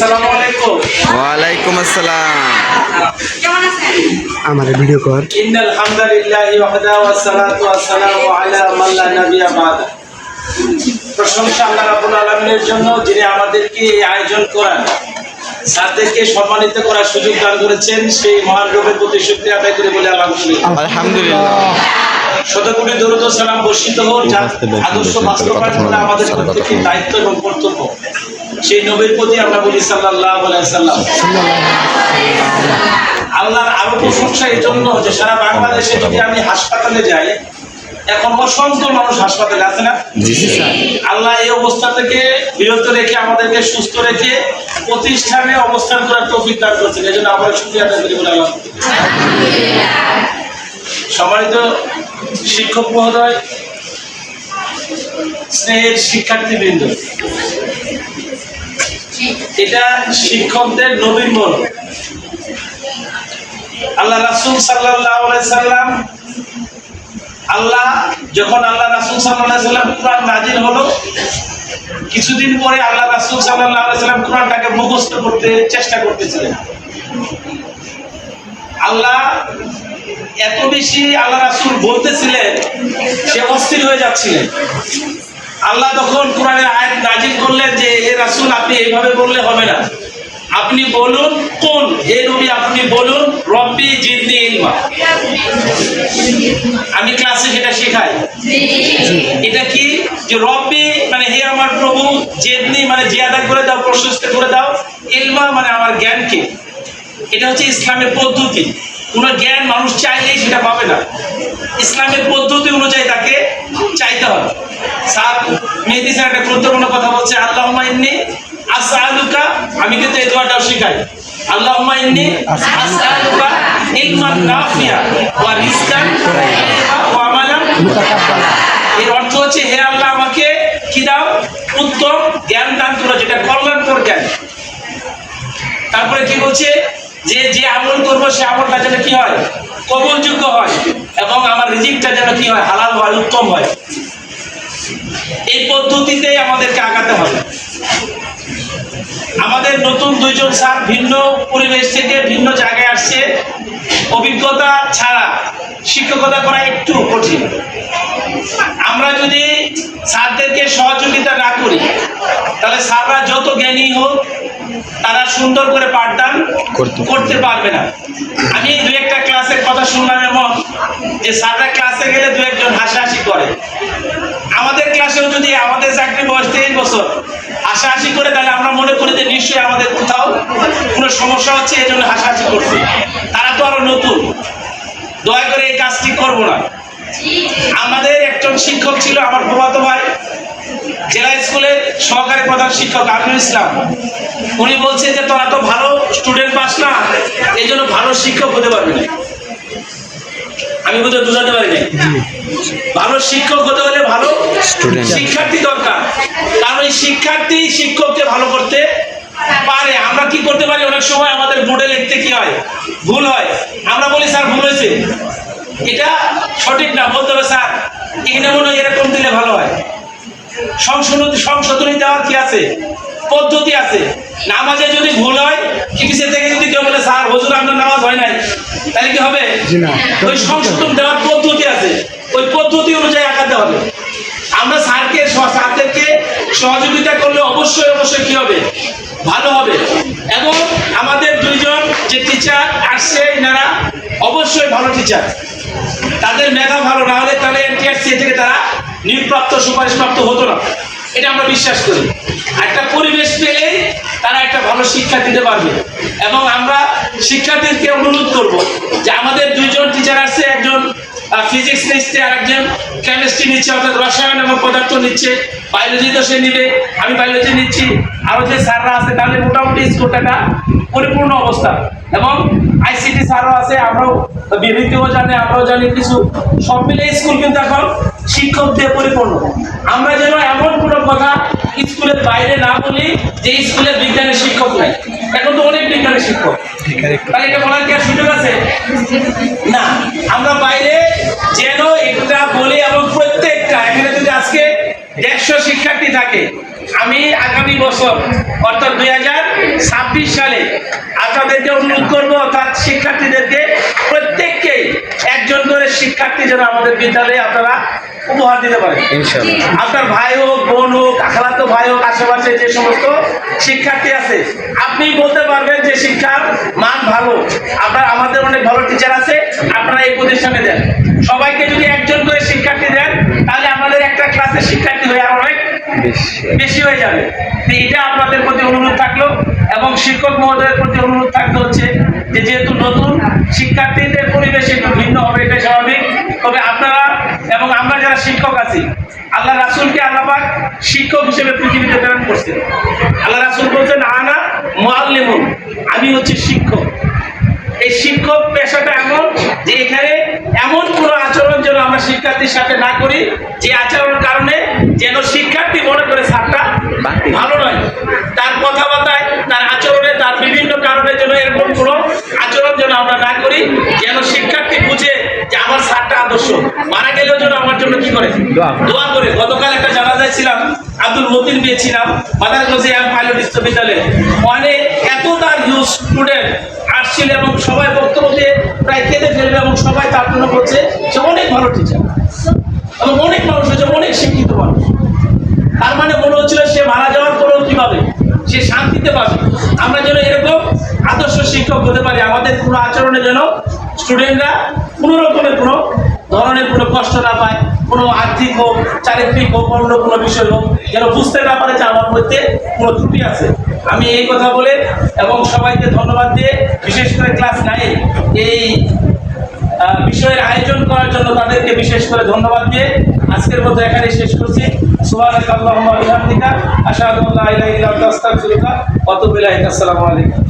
আসসালামু আলাইকুম। ওয়ালাইকুম আসসালাম। আমার ভিডিও কর। ইন্নাল হামদালিল্লাহি ওয়াহদা ওয়াসসালাতু ওয়াসসালামু আলা মান লা নাবিয়্যা বাদা। প্রশংসা আল্লাহ রাব্বুল আলামিনের জন্য যিনি আমাদেরকে এই আয়োজন করান। স্যারদেরকে সম্মানিত করার সুযোগ দান করেছেন সেই মহান রবের প্রতি শুকরিয়া আদায় করে বলে আলহামদুলিল্লাহ আলহামদুলিল্লাহ। শতকোটি দরুদ ও সালাম বর্ষিত হোক যার আদর্শ বাস্তবায়ন করা আমাদের প্রত্যেকের দায়িত্ব এবং কর্তব্য। সেই নবীর প্রতি আমরা বলি সাল্লাল্লাহু আলাইহি সাল্লাম। আল্লাহর আরও প্রশংসা এই জন্য যে সারা বাংলাদেশে যদি আমি হাসপাতালে যাই এখন অসংখ্য মানুষ হাসপাতালে আছে না? আল্লাহ এই অবস্থা থেকে বিরত রেখে আমাদেরকে সুস্থ রেখে প্রতিষ্ঠানে অবস্থান করার তৌফিক দান করছেন। এই জন্য আমরা শুক্রিয়া আদায় করি বলে আল্লাহ। সম্মানিত শিক্ষক মহোদয় স্নেহের শিক্ষার্থীবৃন্দ এটা শিক্ষকদের নবীন মন। আল্লাহ রাসুল সাল্লাম, আল্লাহ যখন আল্লাহ রাসুল সাল্লাম কোরআন নাজিল হলো, কিছুদিন পরে আল্লাহ রাসুল সাল্লাম কোরআনটাকে মুখস্থ করতে চেষ্টা করতেছিলেন। আল্লাহ এত বেশি আল্লাহ রাসুল বলতেছিলেন, সে অস্থির হয়ে যাচ্ছিলেন। আল্লাহ তখন কোরআনের আয়াত নাজিল করলেন যে হে রাসুল, আপনি এইভাবে বললে হবে না। আপনি বলুন কোন? হে নবী, আপনি বলুন রব্বি জিদ্দি ইলমা। আমি ক্লাসে সেটা শেখাই। এটা কি? যে রব্বি মানে হে আমার প্রভু, জেদনি মানে জিয়াদা করে দাও, প্রশস্ত করে দাও, ইলমা মানে আমার জ্ঞানকে। এটা হচ্ছে ইসলামের পদ্ধতি। কোনো জ্ঞান মানুষ চাইলেই সেটা পাবে না। ইসলামের পদ্ধতি অনুযায়ী তাকে চাইতে হবে। স্যার মেহেদি স্যার একটা গুরুত্বপূর্ণ কথা বলছে আল্লাহ ইন্নি আসআলুকা আমি কিন্তু এই দোয়াটাও শেখাই। আল্লাহ ইন্নি এর অর্থ হচ্ছে, হে আল্লাহ, আমাকে কি দাও? উত্তম জ্ঞান দান করো, যেটা কল্যাণকর জ্ঞান। তারপরে কি বলছে? যে যে আমল করব, সে আমলটা যেন কি হয়? কবলযোগ্য হয় এবং আমার রিজিকটা যেন কি হয়? হালাল হয়, উত্তম হয়। এই পদ্ধতিতেই আমাদেরকে আগাতে হবে। আমাদের নতুন দুইজন স্যার ভিন্ন পরিবেশ থেকে ভিন্ন জায়গায় আসছে। অভিজ্ঞতা ছাড়া শিক্ষকতা করা একটু কঠিন। আমরা যদি স্যারদেরকে সহযোগিতা না করি তাহলে স্যাররা যত জ্ঞানী হোক তারা সুন্দর করে পাঠদান করতে- পারবে। না। আমি দু একটা ক্লাসের কথা শুনলাম এমন যে স্যাররা ক্লাসে গেলে দু একজন হাসাহাসি করে। আমাদের চাকরি বয়স তেইশ বছর। হাসাহাসি করে তাহলে আমরা মনে করি যে নিশ্চয়ই আমাদের কোথাও কোনো সমস্যা হচ্ছে, এই জন্য হাসাহাসি করছে। তারা তো আরও নতুন। দয়া করে এই কাজটি করব না। আমাদের একজন শিক্ষক ছিল আমার প্রভাত ভাই। জেলা স্কুলের সহকারী প্রধান শিক্ষক আমিনুল ইসলাম। উনি বলছে যে, তোরা তো ভালো স্টুডেন্ট পাস না, এই জন্য ভালো শিক্ষক হতে পারবি না। আমি বুঝে বুঝাতে পারি নাই ভালো শিক্ষক হতে হলে ভালো শিক্ষার্থী দরকার। কারণ এই শিক্ষার্থী শিক্ষককে ভালো করতে পারে। আমরা কি করতে পারি? অনেক সময় আমাদের বোর্ডে লিখতে কি হয়? ভুল হয়। আমরা বলি স্যার ভুল হয়েছে। এটা সঠিক না বলতে হবে স্যার এখানে মনে হয় এরকম দিলে ভালো হয়। সংশোধন সংশোধনী দেওয়ার কি আছে? পদ্ধতি আছে। নামাজে যদি ভুল হয় কিসে থেকে যদি কেউ বলে স্যার হজুর আপনার নামাজ হয় নাই তাহলে কি হবে? ওই সংশোধন দেওয়ার পদ্ধতি আছে। ওই পদ্ধতি অনুযায়ী আঁকাতে হবে। আমরা স্যারকে, স্যারদেরকে সহযোগিতা করলে অবশ্যই অবশ্যই কি হবে? ভালো হবে। এবং আমাদের দুইজন যে টিচার আসছে এনারা অবশ্যই ভালো টিচার তাদের মেধা ভালো, না হলে তাহলে এনটিআরসি থেকে তারা নিয়োগপ্রাপ্ত সুপারিশপ্রাপ্ত হতো না। এটা আমরা বিশ্বাস করি। একটা পরিবেশ পেলেই তারা একটা ভালো শিক্ষা দিতে পারবে। এবং আমরা শিক্ষার্থীদেরকে অনুরোধ করব যে আমাদের দুইজন টিচার আসছে, একজন ফিজিক্স নিচ্ছে আর একজন কেমিস্ট্রি নিচ্ছে অর্থাৎ রসায়ন এবং পদার্থ নিচ্ছে বায়োলজি তো সে নিবে আমি বায়োলজি নিচ্ছি। আরও যে স্যাররা আছে তাহলে মোটামুটি স্কুলটা পরিপূর্ণ অবস্থা। এবং আইসিটি স্যারও আছে আমরাও বিভীতিও জানি আমরাও জানি কিছু। সব মিলে স্কুল কিন্তু এখন শিক্ষক দিয়ে পরিপূর্ণ। আমরা যেন এমন কোনো কথা স্কুলের বাইরে না বলি যে স্কুলের বিজ্ঞানের শিক্ষক নাই। এখন তো অনেক বিজ্ঞানের শিক্ষক। তাহলে এটা বলার কি আর সুযোগ আছে? না আমরা থাকে। আমি আগামী বছর অর্থাৎ দুই হাজার ছাব্বিশ সালে আপনাদেরকে অনুরোধ করব অর্থাৎ শিক্ষার্থীদেরকে প্রত্যেককেই একজন করে শিক্ষার্থী যেন আমাদের বিদ্যালয়ে আপনারা উপহার দিতে পারেন। আপনার ভাই হোক বোন হোক খালাতো ভাই হোক আশেপাশে যে সমস্ত শিক্ষার্থী আছে আপনি বলতে পারবেন যে শিক্ষার মান ভালো। আপনার আমাদের অনেক ভালো টিচার আছে আপনারা এই প্রতিষ্ঠানে দেন। সবাইকে যদি একজন করে শিক্ষার্থী দেন তাহলে আমাদের একটা ক্লাসের শিক্ষার্থী হয়ে বেশি হয়ে যাবে। তো এটা আপনাদের প্রতি অনুরোধ থাকল এবং শিক্ষক মহোদয়ের প্রতি অনুরোধ থাকতে হচ্ছে যে যেহেতু নতুন, শিক্ষার্থীদের পরিবেশ একটু ভিন্ন হবে, এটা স্বাভাবিক। তবে আপনারা এবং আমরা যারা শিক্ষক আছি, আল্লাহ রাসুলকে আল্লাহবাক শিক্ষক হিসেবে পৃথিবীতে প্রেরণ করছেন। আল্লাহ রাসুল বলছেন, আনা মোয়াল্লিমুন আমি হচ্ছে শিক্ষক। এই শিক্ষক পেশাটা এমন যে এখানে এমন কোনো আচরণ যেন আমরা শিক্ষার্থীর সাথে না করি যে আচরণের কারণে যেন শিক্ষার্থী মনে করে স্যারটা ভালো নয়। তার কথাবার্তায় তার আচরণে তার বিভিন্ন কারণে যেন এরকম কোনো আচরণ যেন আমরা না করি যেন শিক্ষার্থী বুঝে যে আমার স্যারটা আদর্শ। মারা গেলেও যেন আমার জন্য কি করে? দোয়া। করে। গতকাল একটা জানাজায় ছিলাম আব্দুল মতিন পেয়েছিলাম মাদার গজিয়া পাইলট বিশ্ববিদ্যালয়ে। মানে এত তার স্টুডেন্ট আসছিল এবং সবাই প্রায় কেঁদে ফেলবে এবং সবাই তার জন্য করছে সে অনেক ভালো টিচার এবং অনেক মানুষ হয়েছে, অনেক শিক্ষিত মানুষ। তার মানে মনে হচ্ছিল সে মারা যাওয়ার পরেও কীভাবে? সে শান্তিতে পাবে। আমরা যেন এরকম আদর্শ শিক্ষক হতে পারি। আমাদের কোনো আচরণে যেন স্টুডেন্টরা কোনো রকমের কোনো ধরনের কোনো কষ্ট না পায়। কোনো আর্থিক হোক, চারিত্রিক হোক, অন্য কোনো বিষয় হোক, যেন বুঝতে না পারে যে আমার মধ্যে কোনো ত্রুটি আছে। আমি এই কথা বলে এবং সবাইকে ধন্যবাদ দিয়ে বিশেষ করে ক্লাস নাইন এই বিষয়ের আয়োজন করার জন্য তাদেরকে বিশেষ করে ধন্যবাদ দিয়ে আজকের মতো এখানে শেষ করছি। আতুবু ইলাইক। আসসালামু আলাইকুম।